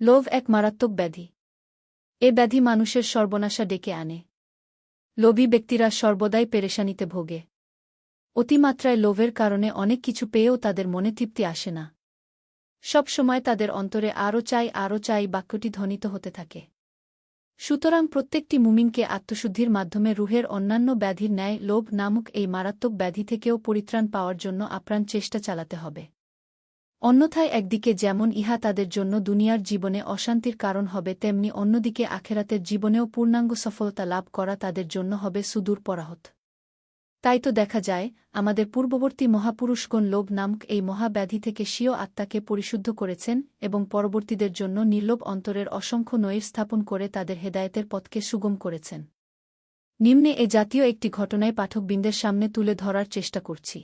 লোভ এক মারাত্মক ব্যাধি। এ ব্যাধি মানুষের সর্বনাশা ডেকে আনে। লোভী ব্যক্তিরা সর্বদাই পেরেশানিতে ভোগে। অতিমাত্রায় লোভের কারণে অনেক কিছু পেয়েও তাদের মনে তৃপ্তি আসে না। সব সময় তাদের অন্তরে আরও চাই আরও চাই বাক্যটি ধ্বনিত হতে থাকে। সুতরাং প্রত্যেকটি মুমিনকে আত্মশুদ্ধির মাধ্যমে রুহের অন্যান্য ব্যাধির ন্যায় লোভ নামক এই মারাত্মক ব্যাধি থেকেও পরিত্রাণ পাওয়ার জন্য আপ্রাণ চেষ্টা চালাতে হবে। অন্যথায় একদিকে যেমন ইহা তাদের জন্য দুনিয়ার জীবনে অশান্তির কারণ হবে, তেমনি অন্যদিকে আখেরাতের জীবনেও পূর্ণাঙ্গ সফলতা লাভ করা তাদের জন্য হবে সুদূর পরাহত। তাই তো দেখা যায়, আমাদের পূর্ববর্তী মহাপুরুষগণ লোভ নামক এই মহাব্যাধি থেকে স্বীয় আত্মাকে পরিশুদ্ধ করেছেন এবং পরবর্তীদের জন্য নির্লোভ অন্তরের অসংখ্য নৈর স্থাপন করে তাদের হেদায়েতের পথকে সুগম করেছেন। নিম্নে এ জাতীয় একটি ঘটনায় পাঠকবৃন্দের সামনে তুলে ধরার চেষ্টা করছি।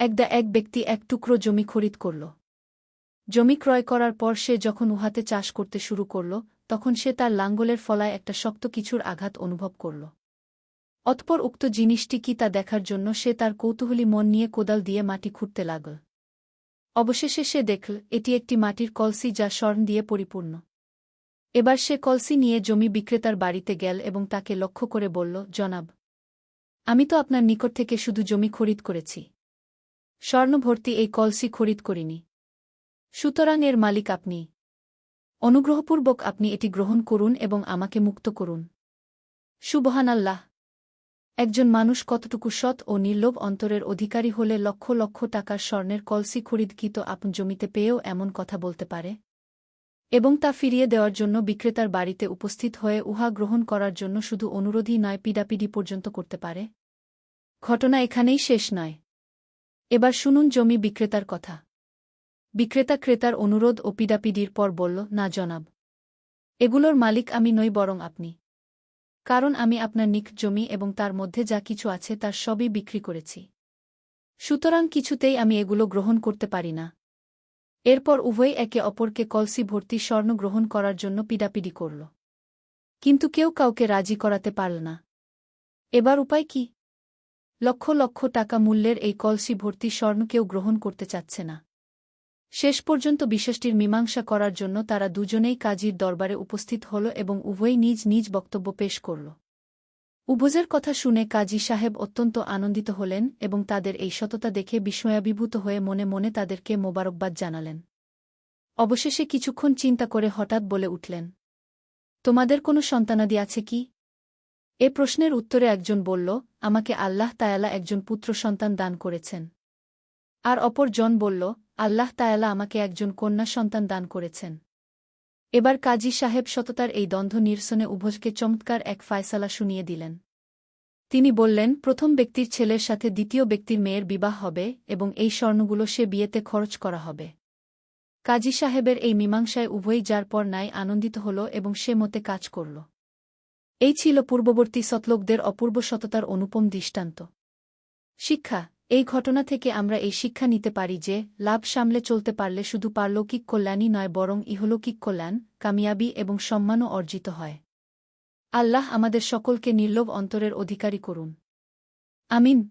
একদা এক ব্যক্তি এক টুকরো জমি খরিদ করল। জমি ক্রয় করার পর সে যখন উহাতে চাষ করতে শুরু করল, তখন সে তার লাঙ্গলের ফলায় একটা শক্ত কিছুর আঘাত অনুভব করল। অতপর উক্ত জিনিসটি কি তা দেখার জন্য সে তার কৌতূহলী মন নিয়ে কোদাল দিয়ে মাটি খুঁড়তে লাগল। অবশেষে সে দেখল, এটি একটি মাটির কলসি যা স্বর্ণ দিয়ে পরিপূর্ণ। এবার সে কলসি নিয়ে জমি বিক্রেতার বাড়িতে গেল এবং তাকে লক্ষ্য করে বলল, জনাব, আমি তো আপনার নিকট থেকে শুধু জমি খরিদ করেছি। স্বর্ণভর্তি এই কলসি খরিদ করিনি। সুতরাং এর মালিক আপনি। অনুগ্রহপূর্বক আপনি এটি গ্রহণ করুন এবং আমাকে মুক্ত করুন। সুবহান আল্লাহ একজন মানুষ কতটুকু সৎ ও নির্লোভ অন্তরের অধিকারী হলে লক্ষ লক্ষ টাকার স্বর্ণের কলসি খরিদকৃত আপন জমিতে পেয়েও এমন কথা বলতে পারে? এবং তা ফিরিয়ে দেওয়ার জন্য বিক্রেতার বাড়িতে উপস্থিত হয়ে উহা গ্রহণ করার জন্য শুধু অনুরোধই নয়, পিডাপিডি পর্যন্ত করতে পারে? ঘটনা এখানেই শেষ নয়। এবার শুনুন জমি বিক্রেতার কথা। বিক্রেতা ক্রেতার অনুরোধ ও পিডাপিডির পর বলল, না জনাব, এগুলোর মালিক আমি নই বরং আপনি। কারণ আমি আপনার নিক জমি এবং তার মধ্যে যা কিছু আছে তার সবই বিক্রি করেছি। সুতরাং কিছুতেই আমি এগুলো গ্রহণ করতে পারি না। এরপর উভয় একে অপরকে কলসি ভর্তি স্বর্ণ গ্রহণ করার জন্য পিডাপিডি করল। কিন্তু কেউ কাউকে রাজি করাতে পারল না। এবার উপায় কি? লক্ষ লক্ষ টাকা মূল্যের এই কলসি ভর্তি স্বর্ণ কেউ গ্রহণ করতে চাচ্ছে না। শেষ পর্যন্ত বিষয়টির মীমাংসা করার জন্য তারা দুজনেই কাজীর দরবারে উপস্থিত হল এবং উভয়ই নিজ নিজ বক্তব্য পেশ করল। উভজের কথা শুনে কাজী সাহেব অত্যন্ত আনন্দিত হলেন এবং তাদের এই সততা দেখে বিস্ময়াভিভূত হয়ে মনে মনে তাদেরকে মোবারকবাদ জানালেন। অবশেষে কিছুক্ষণ চিন্তা করে হঠাৎ বলে উঠলেন, তোমাদের কোনো সন্তানাদি আছে কি? এ প্রশ্নের উত্তরে একজন বলল, আমাকে আল্লাহ তায়ালা একজন পুত্র সন্তান দান করেছেন। আর অপর জন বলল, আল্লাহ তায়ালা আমাকে একজন কন্যা সন্তান দান করেছেন। এবার কাজী সাহেব সততার এই দ্বন্দ্ব নিরসনে উভজকে চমৎকার এক ফায়সালা শুনিয়ে দিলেন। তিনি বললেন, প্রথম ব্যক্তির ছেলের সাথে দ্বিতীয় ব্যক্তির মেয়ের বিবাহ হবে এবং এই স্বর্ণগুলো সে বিয়েতে খরচ করা হবে। কাজী সাহেবের এই মীমাংসায় উভয়ই যার পর নাই আনন্দিত হল এবং সে মতে কাজ করল। এই ছিল পূর্ববর্তী সতলোকদের অপূর্ব সততার অনুপম দৃষ্টান্ত। শিক্ষা, এই ঘটনা থেকে আমরা এই শিক্ষা নিতে পারি যে, লাভ সামলে চলতে পারলে শুধু পারলৌকিক কল্যাণই নয়, বরং ইহলৌকিক কল্যাণ, কামিয়াবি এবং সম্মানও অর্জিত হয়। আল্লাহ আমাদের সকলকে নির্লোভ অন্তরের অধিকারী করুন। আমিন।